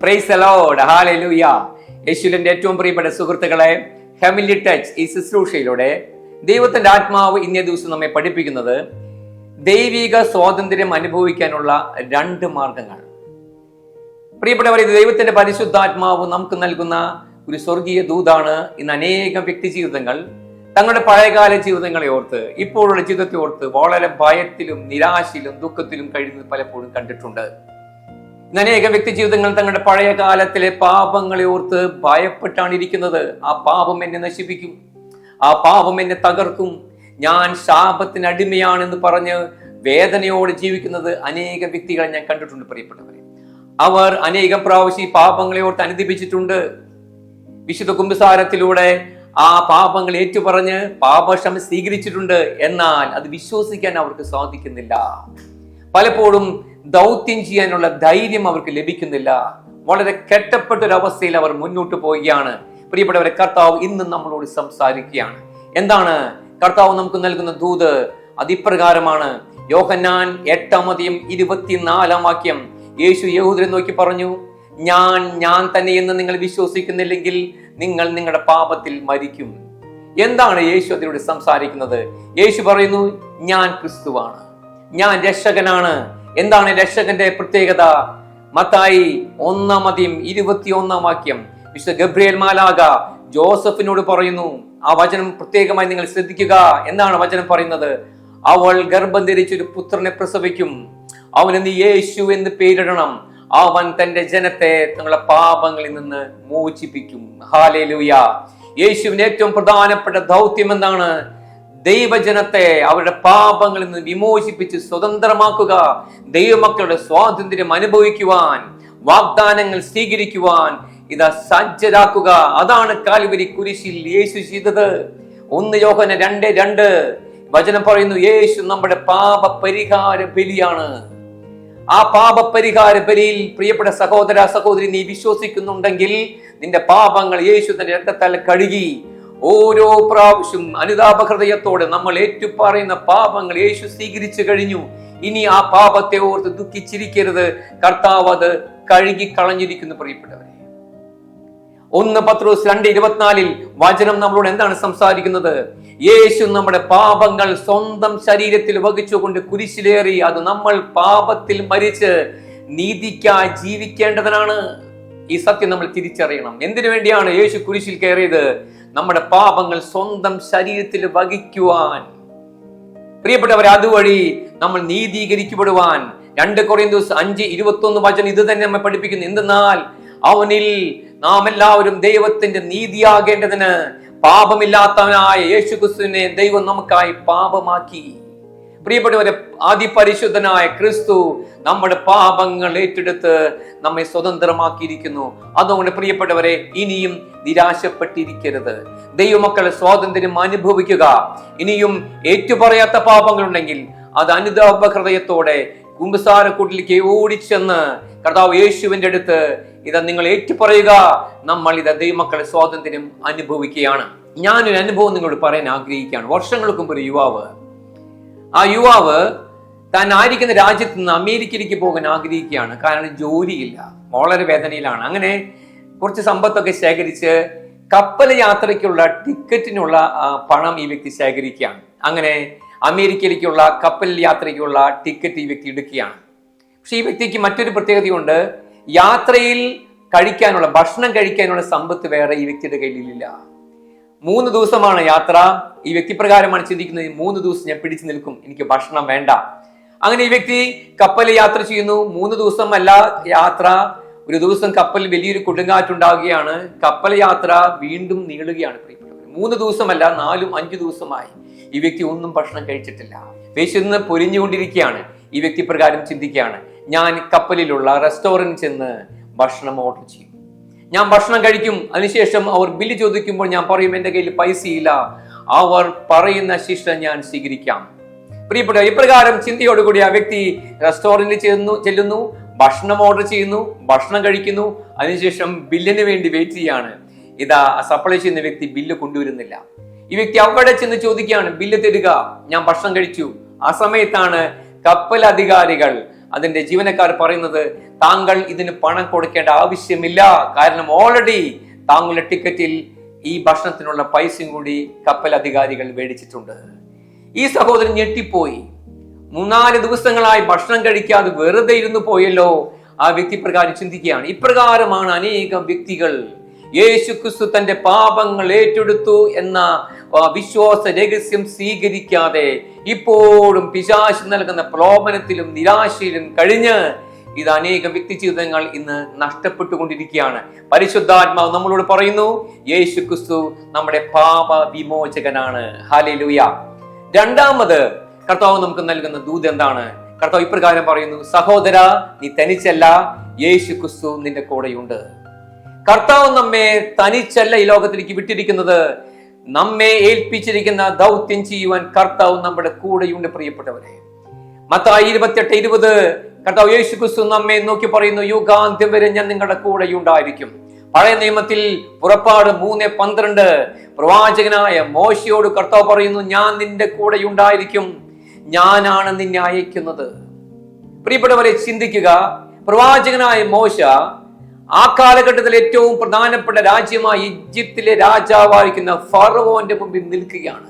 Price allowed ഹാലൂയ യേശുവിന്റെ ഏറ്റവും പ്രിയപ്പെട്ട സുഹൃത്തുക്കളെ ഹെമിലി ടച്ച് ഈ ശുശ്രൂഷയിലൂടെ ദൈവത്തിന്റെ ആത്മാവ് ഇന്നേ ദിവസം നമ്മെ പഠിപ്പിക്കുന്നത് ദൈവിക സ്വാതന്ത്ര്യം അനുഭവിക്കാനുള്ള രണ്ട് മാർഗങ്ങൾ. പ്രിയപ്പെട്ടവർ ഇത് ദൈവത്തിന്റെ പരിശുദ്ധാത്മാവ് നമുക്ക് നൽകുന്ന ഒരു സ്വർഗീയ ദൂതാണ് ഇന്ന് അനേകം വ്യക്തി ജീവിതങ്ങൾ തങ്ങളുടെ പഴയകാല ജീവിതങ്ങളെ ഓർത്ത് ഇപ്പോഴുള്ള ജീവിതത്തെ ഓർത്ത് വളരെ ഭയത്തിലും നിരാശയിലും ദുഃഖത്തിലും കഴിയുന്നത് പലപ്പോഴും കണ്ടിട്ടുണ്ട്. അനേകം വ്യക്തി ജീവിതങ്ങൾ തങ്ങളുടെ പഴയ കാലത്തിലെ പാപങ്ങളെ ഓർത്ത് ഭയപ്പെട്ടാണ് ഇരിക്കുന്നത്. ആ പാപം എന്നെ നശിപ്പിക്കും. ആ പാപം എന്നെ തകർക്കും. ഞാൻ ശാപത്തിന് അടിമയാണെന്ന് പറഞ്ഞ് വേദനയോടെ ജീവിക്കുന്നത് അനേക വ്യക്തികളെ ഞാൻ കണ്ടിട്ടുണ്ട് പ്രിയപ്പെട്ടവരെ. അവർ അനേകം പ്രാവശ്യം ഈ പാപങ്ങളെ ഓർത്ത് അനുദിപ്പിച്ചിട്ടുണ്ട് വിശുദ്ധ കുംഭസാരത്തിലൂടെ ആ പാപങ്ങൾ ഏറ്റുപറഞ്ഞ് പാപക്ഷമ സ്വീകരിച്ചിട്ടുണ്ട്. എന്നാൽ അത് വിശ്വസിക്കാൻ അവർക്ക് സാധിക്കുന്നില്ല. പലപ്പോഴും ദൗത്യം ചെയ്യാനുള്ള ധൈര്യം അവർക്ക് ലഭിക്കുന്നില്ല. വളരെ കെട്ടപ്പെട്ട ഒരു അവസ്ഥയിൽ അവർ മുന്നോട്ട് പോവുകയാണ്. പ്രിയപ്പെട്ടവരെ കർത്താവ് ഇന്ന് നമ്മളോട് സംസാരിക്കുകയാണ്. എന്താണ്? കർത്താവ് നമുക്ക് നൽകുന്ന ദൂത് അതിപ്രകാരമാണ്. യോഹന്നാൻ എട്ടാമതിയും ഇരുപത്തിനാലാം വാക്യം. യേശു യഹൂദരെ നോക്കി പറഞ്ഞു ഞാൻ ഞാൻ തന്നെ എന്ന് നിങ്ങൾ വിശ്വസിക്കുന്നില്ലെങ്കിൽ നിങ്ങൾ നിങ്ങളുടെ പാപത്തിൽ മരിക്കും. എന്താണ് യേശു അതിലൂടെ സംസാരിക്കുന്നത്? യേശു പറയുന്നു ഞാൻ ക്രിസ്തുവാണ്. ഞാൻ രക്ഷകനാണ്. എന്താണ് രക്ഷകന്റെ പ്രത്യേകത? മത്തായി ഒന്നാമതിയും ഇരുപത്തി ഒന്നാം വാക്യം. വിശുദ്ധ ഗബ്രിയേൽ മാലാക ജോസഫിനോട് പറയുന്നു ആ വചനം പ്രത്യേകമായി നിങ്ങൾ ശ്രദ്ധിക്കുക. എന്നാണ് വചനം പറയുന്നത്? അവൾ ഗർഭം ധരിച്ചൊരു പുത്രനെ പ്രസവിക്കും. അവന് യേശു എന്ന് പേരിടണം. അവൻ തന്റെ ജനത്തെ തങ്ങളുടെ പാപങ്ങളിൽ നിന്ന് മോചിപ്പിക്കും. ഹാലേലൂയ. യേശുവിന് ഏറ്റവും പ്രധാനപ്പെട്ട ദൗത്യം എന്താണ്? ദൈവജനത്തെ അവരുടെ പാപങ്ങളിൽ നിന്ന് വിമോചിപ്പിച്ച് സ്വതന്ത്രമാക്കുക. ദൈവമക്കളുടെ സ്വാതന്ത്ര്യം അനുഭവിക്കുവാൻ വാഗ്ദാനങ്ങൾ സ്വീകരിക്കുവാൻ ഇതാ സജ്ജരാക്കുക. അതാണ് കാൽവരി കുരിശിൽ യേശു ചെയ്തത്. ഒന്ന് യോഹന രണ്ട് രണ്ട് വചനം പറയുന്നു യേശു നമ്മുടെ പാപ പരിഹാര ബലിയാണ്. ആ പാപ പരിഹാര ബലിയിൽ പ്രിയപ്പെട്ട സഹോദര സഹോദരി നീ വിശ്വസിക്കുന്നുണ്ടെങ്കിൽ നിന്റെ പാപങ്ങൾ യേശു തന്റെ രക്തത്താൽ കഴുകി ഓരോ പ്രാവശ്യം അനുതാപ ഹൃദയത്തോടെ നമ്മൾ ഏറ്റുപറയുന്ന പാപങ്ങൾ യേശു സ്വീകരിച്ചു കഴിഞ്ഞു. ഇനി ആ പാപത്തെ ഓർത്ത് ദുഃഖിച്ചിരിക്കരുത്. കർത്താവ് അത് കഴുകി കളഞ്ഞിരിക്കുന്നു പ്രിയപ്പെട്ടവരെ. ഒന്ന് പത്രോസ് രണ്ട് ഇരുപത്തിനാലിൽ വചനം നമ്മളോട് എന്താണ് സംസാരിക്കുന്നത്? യേശു നമ്മുടെ പാപങ്ങൾ സ്വന്തം ശരീരത്തിൽ വഹിച്ചുകൊണ്ട് കുരിശിലേറി അത് നമ്മൾ പാപത്തിൽ മരിച്ച് നീതിക്കായി ജീവിക്കേണ്ടതിനാണ് ഈ സത്യം നമ്മൾ തിരിച്ചറിയണം. എന്തിനു വേണ്ടിയാണ് യേശു കുരിശിൽ കയറിയത്? നമ്മുടെ പാപങ്ങൾ സ്വന്തം ശരീരത്തിൽ വഹിക്കുവാൻ. പ്രിയപ്പെട്ടവർ അതുവഴി നമ്മൾ നീതീകരിക്കപ്പെടുവാൻ. രണ്ട് കൊറിയന്തോസ് അഞ്ച് ഇരുപത്തി ഒന്ന് വചനം ഇത് തന്നെ നമ്മെ പഠിപ്പിക്കുന്നു. എന്തെന്നാൽ അവനിൽ നാം എല്ലാവരും ദൈവത്തിന്റെ നീതിയാകേണ്ടതിന് പാപമില്ലാത്തവനായ യേശു ക്രിസ്തുവിനെ ദൈവം നമുക്കായി പാപമാക്കി. പ്രിയപ്പെട്ടവരെ ആദിപരിശുദ്ധനായ ക്രിസ്തു നമ്മുടെ പാപങ്ങൾ ഏറ്റെടുത്ത് നമ്മെ സ്വതന്ത്രമാക്കിയിരിക്കുന്നു. അതുകൊണ്ട് പ്രിയപ്പെട്ടവരെ ഇനിയും നിരാശപ്പെട്ടിരിക്കരുത്. ദൈവമക്കളെ സ്വാതന്ത്ര്യം അനുഭവിക്കുക. ഇനിയും ഏറ്റുപറയാത്ത പാപങ്ങളുണ്ടെങ്കിൽ അത് അനുതാപ ഹൃദയത്തോടെ കുമ്പസാരക്കൂട്ടിലേക്ക് ഓടിച്ചെന്ന് കർത്താവ് യേശുവിന്റെ അടുത്ത് ഇത് നിങ്ങൾ ഏറ്റുപറയുക. നമ്മൾ ഇത് ദൈവമക്കളെ സ്വാതന്ത്ര്യം അനുഭവിക്കുകയാണ്. ഞാനൊരു അനുഭവം നിങ്ങളോട് പറയാൻ ആഗ്രഹിക്കുകയാണ്. വർഷങ്ങൾക്ക് ഒരു യുവാവ് ആ യുവാവ് താൻ ആയിരിക്കുന്ന രാജ്യത്ത് നിന്ന് അമേരിക്കയിലേക്ക് പോകാൻ ആഗ്രഹിക്കുകയാണ്. കാരണം ജോലിയില്ല. വളരെ വേദനയിലാണ്. അങ്ങനെ കുറച്ച് സമ്പത്തൊക്കെ ശേഖരിച്ച് കപ്പൽ യാത്രയ്ക്കുള്ള ടിക്കറ്റിനുള്ള പണം ഈ വ്യക്തി ശേഖരിക്കുകയാണ്. അങ്ങനെ അമേരിക്കയിലേക്കുള്ള കപ്പൽ യാത്രയ്ക്കുള്ള ടിക്കറ്റ് ഈ വ്യക്തി എടുക്കുകയാണ്. പക്ഷെ ഈ വ്യക്തിക്ക് മറ്റൊരു പ്രത്യേകതയുണ്ട്. യാത്രയിൽ കഴിക്കാനുള്ള ഭക്ഷണം കഴിക്കാനുള്ള സമ്പത്ത് വേറെ ഈ വ്യക്തിയുടെ കയ്യിലില്ല. മൂന്ന് ദിവസമാണ് യാത്ര. ഈ വ്യക്തി പ്രകാരമാണ് ചിന്തിക്കുന്നത്. മൂന്ന് ദിവസം ഞാൻ പിടിച്ചു നിൽക്കും. എനിക്ക് ഭക്ഷണം വേണ്ട. അങ്ങനെ ഈ വ്യക്തി കപ്പലിൽ യാത്ര ചെയ്യുന്നു. മൂന്ന് ദിവസം അല്ല യാത്ര. ഒരു ദിവസം കപ്പലിൽ വലിയൊരു കൊടുങ്കാറ്റുണ്ടാവുകയാണ്. കപ്പൽ യാത്ര വീണ്ടും നീളുകയാണ്. പ്രിയപ്പെട്ടവർ മൂന്ന് ദിവസമല്ല നാലും അഞ്ചു ദിവസമായി. ഈ വ്യക്തി ഒന്നും ഭക്ഷണം കഴിച്ചിട്ടില്ല. വിശന്ന് പൊരിഞ്ഞുകൊണ്ടിരിക്കുകയാണ്. ഈ വ്യക്തി പ്രകാരം ചിന്തിക്കുകയാണ്. ഞാൻ കപ്പലിലുള്ള റെസ്റ്റോറന്റ് ചെന്ന് ഭക്ഷണം ഓർഡർ ചെയ്യും. ഞാൻ ഭക്ഷണം കഴിക്കും. അതിനുശേഷം അവർ ബില്ല് ചോദിക്കുമ്പോൾ ഞാൻ പറയും എന്റെ കയ്യിൽ പൈസയില്ല. അവർ പറയുന്ന ശിക്ഷ ഞാൻ സ്വീകരിക്കാം. പ്രിയപ്പെട്ട ഇപ്രകാരം ചിന്തയോടുകൂടി ആ വ്യക്തി റെസ്റ്റോറന്റിൽ ചെന്നു ചെല്ലുന്നു ഭക്ഷണം ഓർഡർ ചെയ്യുന്നു ഭക്ഷണം കഴിക്കുന്നു. അതിനുശേഷം ബില്ലിന് വേണ്ടി വെയിറ്റ് ചെയ്യാണ് ഇതാ സപ്ലൈ ചെയ്യുന്ന വ്യക്തി ബില്ല് കൊണ്ടുവരുന്നില്ല. ഈ വ്യക്തി അവിടെ ചെന്ന് ചോദിക്കുകയാണ് ബില്ല് തരിക. ഞാൻ ഭക്ഷണം കഴിച്ചു. ആ സമയത്താണ് കപ്പൽ അധികാരികൾ അതിന്റെ ജീവനക്കാർ പറയുന്നത് താങ്കൾ ഇതിന് പണം കൊടുക്കേണ്ട ആവശ്യമില്ല. കാരണം ഓൾറെഡി താങ്കളുടെ ടിക്കറ്റിൽ ഈ ഭക്ഷണത്തിനുള്ള പൈസയും കൂടി കപ്പൽ അധികാരികൾ മേടിച്ചിട്ടുണ്ട്. ഈ സഹോദരൻ ഞെട്ടിപ്പോയി. മൂന്നാൽ ദിവസങ്ങളായി ഭക്ഷണം കഴിക്കാതെ വെറുതെ ഇരുന്നു പോയല്ലോ. ആ വ്യക്തി പ്രകാരം ചിന്തിക്കുകയാണ്. ഇപ്രകാരമാണ് അനേകം വ്യക്തികൾ യേശു ക്രിസ്തു തന്റെ പാപങ്ങൾ ഏറ്റെടുത്തു എന്ന വിശ്വാസ രഹസ്യം സ്വീകരിക്കാതെ ഇപ്പോഴും പിശാശ് നൽകുന്ന പ്രലോഭനത്തിലും നിരാശയിലും കഴിഞ്ഞ് ഇത് അനേകം വ്യക്തി ജീവിതങ്ങൾ ഇന്ന് നഷ്ടപ്പെട്ടുകൊണ്ടിരിക്കുകയാണ്. പരിശുദ്ധാത്മാവ് നമ്മളോട് പറയുന്നു യേശു ക്രിസ്തു നമ്മുടെ പാപ വിമോചകനാണ് ഹാലൂയ രണ്ടാമത് കർത്താവ് നമുക്ക് നൽകുന്ന ദൂത് എന്താണ്? കർത്താവ് ഇപ്രകാരം പറയുന്നു സഹോദര നീ തനിച്ചല്ല യേശു ക്രിസ്തു നിന്റെ കൂടെയുണ്ട്. കർത്താവ് നമ്മെ തനിച്ചല്ല ഈ ലോകത്തിലേക്ക് വിട്ടിരിക്കുന്നത്. നമ്മെ ഏൽപ്പിച്ചിരിക്കുന്ന ദൗത്യം ചെയ്യുവാൻ കർത്താവ് നമ്മുടെ കൂടെയുണ്ട് പ്രിയപ്പെട്ടവരെ. മത്തായി ഇരുപത്തിയെട്ട് ഇരുപത് കർത്താവ് യേശു ക്രിസ്തു നമ്മെ നോക്കി പറയുന്നു യുഗാന്ത്യം വരെ ഞാൻ നിങ്ങളുടെ കൂടെയുണ്ടായിരിക്കും. പഴയ നിയമത്തിൽ പുറപ്പാട് മൂന്ന് പന്ത്രണ്ട് പ്രവാചകനായ മോശയോട് കർത്താവ് പറയുന്നു ഞാൻ നിന്റെ കൂടെ കൂടെയുണ്ടായിരിക്കും. ഞാനാണ് നിന്നെ അയക്കുന്നത്. പ്രിയപ്പെട്ടവരെ ചിന്തിക്കുക പ്രവാചകനായ മോശ ആ കാലഘട്ടത്തിൽ ഏറ്റവും പ്രധാനപ്പെട്ട രാജ്യമായ ഈജിപ്തിലെ രാജാവായിരിക്കുന്ന ഫറവോന്റെ മുമ്പിൽ നിൽക്കുകയാണ്.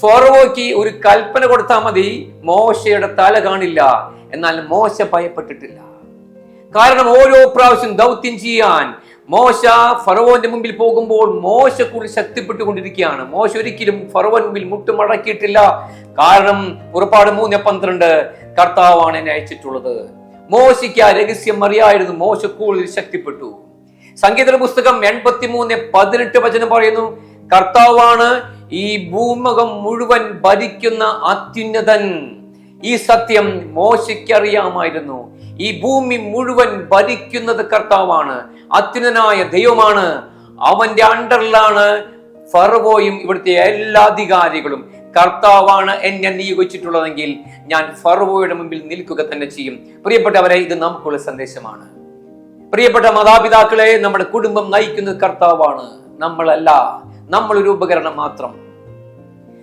ഫറവോയ്ക്ക് ഒരു കൽപ്പന കൊടുത്താൽ മതി മോശയുടെ തല കാണില്ല. എന്നാൽ മോശ ഭയപ്പെട്ടിട്ടില്ല. കാരണം ഓരോ പ്രാവശ്യം ദൗത്യം ചെയ്യാൻ മോശ ഫറവോന്റെ മുമ്പിൽ പോകുമ്പോൾ മോശ കൂടുതൽ ശക്തിപ്പെട്ടുകൊണ്ടിരിക്കുകയാണ്. മോശ ഒരിക്കലും ഫറവോൻ മുമ്പിൽ മുട്ടുമടക്കിയിട്ടില്ല. കാരണം പുറപ്പാട് മൂന്ന് പന്ത്രണ്ട് കർത്താവാണ് എന്നെ അയച്ചിട്ടുള്ളത്. മോശയ്ക്ക് ആ രഹസ്യം അറിയായിരുന്നു. മോശ കൂടുതൽ ശക്തിപ്പെട്ടു. സംഗീത പുസ്തകം എൺപത്തി മൂന്ന് പതിനെട്ട് വചനം പറയുന്നു കർത്താവാണ് ഈ ഭൂമുഖം മുഴുവൻ ഭരിക്കുന്ന അത്യുന്നതൻ. ഈ സത്യം മോശയ്ക്ക് അറിയാമായിരുന്നു. ഈ ഭൂമി മുഴുവൻ ഭരിക്കുന്നത് കർത്താവാണ് അത്യുന്നതനായ ദൈവമാണ്. അവന്റെ അണ്ടറിലാണ് ഫറവോയും ഇവിടുത്തെ എല്ലാ അധികാരികളും. കർത്താവാണ് എന്നെ നിയോഗിച്ചിട്ടുള്ളതെങ്കിൽ ഞാൻ ഫറവോയുടെ മുമ്പിൽ നിൽക്കുക തന്നെ ചെയ്യും. പ്രിയപ്പെട്ടവരെ ഇത് നമുക്കുള്ള സന്ദേശമാണ്. പ്രിയപ്പെട്ട മാതാപിതാക്കളെ നമ്മുടെ കുടുംബം നയിക്കുന്നത് കർത്താവാണ് നമ്മളല്ല നമ്മൾ ഒരു ഉപകരണം മാത്രം.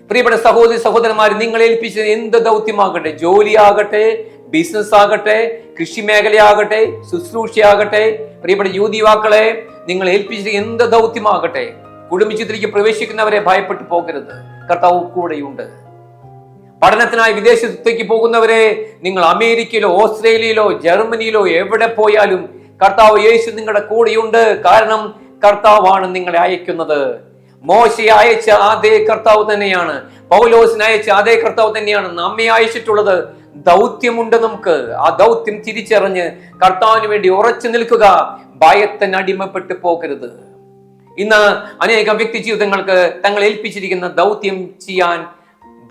പ്രിയപ്പെട്ട സഹോദരി സഹോദരന്മാർ നിങ്ങൾ ഏൽപ്പിച്ച എന്ത് ദൗത്യമാകട്ടെ? ജോലിയാകട്ടെ ബിസിനസ് ആകട്ടെ കൃഷി മേഖലയാകട്ടെ ശുശ്രൂഷയാകട്ടെ. പ്രിയപ്പെട്ട യുവതി യുവാക്കളെ നിങ്ങൾ ഏൽപ്പിച്ച എന്ത് ദൗത്യമാകട്ടെ? കുടുംബജീവിതത്തിലേക്ക് പ്രവേശിക്കുന്നവരെ ഭയപ്പെട്ടു പോകരുത്. കർത്താവ് കൂടെയുണ്ട്. പഠനത്തിനായി വിദേശത്തേക്ക് പോകുന്നവരെ നിങ്ങൾ അമേരിക്കയിലോ ഓസ്ട്രേലിയയിലോ ജർമ്മനിയിലോ എവിടെ പോയാലും കർത്താവ് യേശു നിങ്ങളുടെ കൂടെയുണ്ട്. കാരണം കർത്താവാണ് നിങ്ങളെ അയക്കുന്നത്. മോശയെ അയച്ച അതേ കർത്താവ് തന്നെയാണ്. പൗലോസിനെ അയച്ച അതേ കർത്താവ് തന്നെയാണ് നമ്മെ അയച്ചിട്ടുള്ളത്. ദൗത്യമുണ്ട് നമുക്ക്. ആ ദൗത്യം തിരിച്ചറിഞ്ഞ് കർത്താവിന് വേണ്ടി ഉറച്ചു നിൽക്കുക. ഭയത്തിന് അടിമപ്പെട്ടു പോകരുത്. ഇന്ന് അനേകം വ്യക്തി ജീവിതങ്ങൾക്ക് തങ്ങൾ ഏൽപ്പിച്ചിരിക്കുന്ന ദൗത്യം ചെയ്യാൻ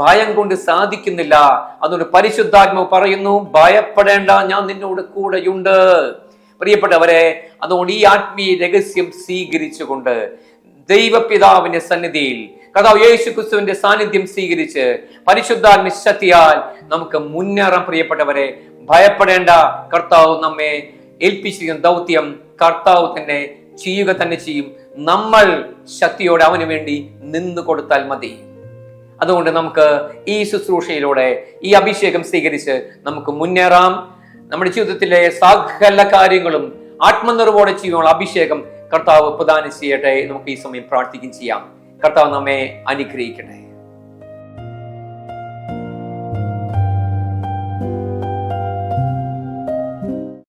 ഭയം കൊണ്ട് സാധിക്കുന്നില്ല. അതുകൊണ്ട് പരിശുദ്ധാത്മാവ് പറയുന്നു ഭയപ്പെടേണ്ട ഞാൻ നിന്നോട് കൂടെയുണ്ട്. പ്രിയപ്പെട്ടവരെ അതുകൊണ്ട് ഈ ആത്മീയ രഹസ്യം സ്വീകരിച്ചുകൊണ്ട് ദൈവപിതാവിന്റെ സന്നിധിയിൽ കഥാവ് യേശു ക്രിസ്തുവിന്റെ സാന്നിധ്യം സ്വീകരിച്ച് പരിശുദ്ധാത്മ ശക്തിയാൽ നമുക്ക് മുന്നേറാൻ പ്രിയപ്പെട്ടവരെ ഭയപ്പെടേണ്ട കർത്താവ് നമ്മെ ഏൽപ്പിച്ചിരിക്കുന്ന ദൗത്യം കർത്താവ് തന്നെ ചെയ്യുക തന്നെ ചെയ്യും. നമ്മൾ ശക്തിയോടെ അവന് വേണ്ടി നിന്നു കൊടുത്താൽ മതി. അതുകൊണ്ട് നമുക്ക് ഈ ശുശ്രൂഷയിലൂടെ ഈ അഭിഷേകം സ്വീകരിച്ച് നമുക്ക് മുന്നേറാം. നമ്മുടെ ജീവിതത്തിലെ സകല കാര്യങ്ങളും ആത്മനിർവോടെ ചെയ്യുവാനുള്ള അഭിഷേകം കർത്താവ് പ്രദാനം ചെയ്യട്ടെ നമുക്ക് ഈ സമയം പ്രാർത്ഥിക്കുകയും ചെയ്യാം. കർത്താവ് നമ്മെ അനുഗ്രഹിക്കട്ടെ.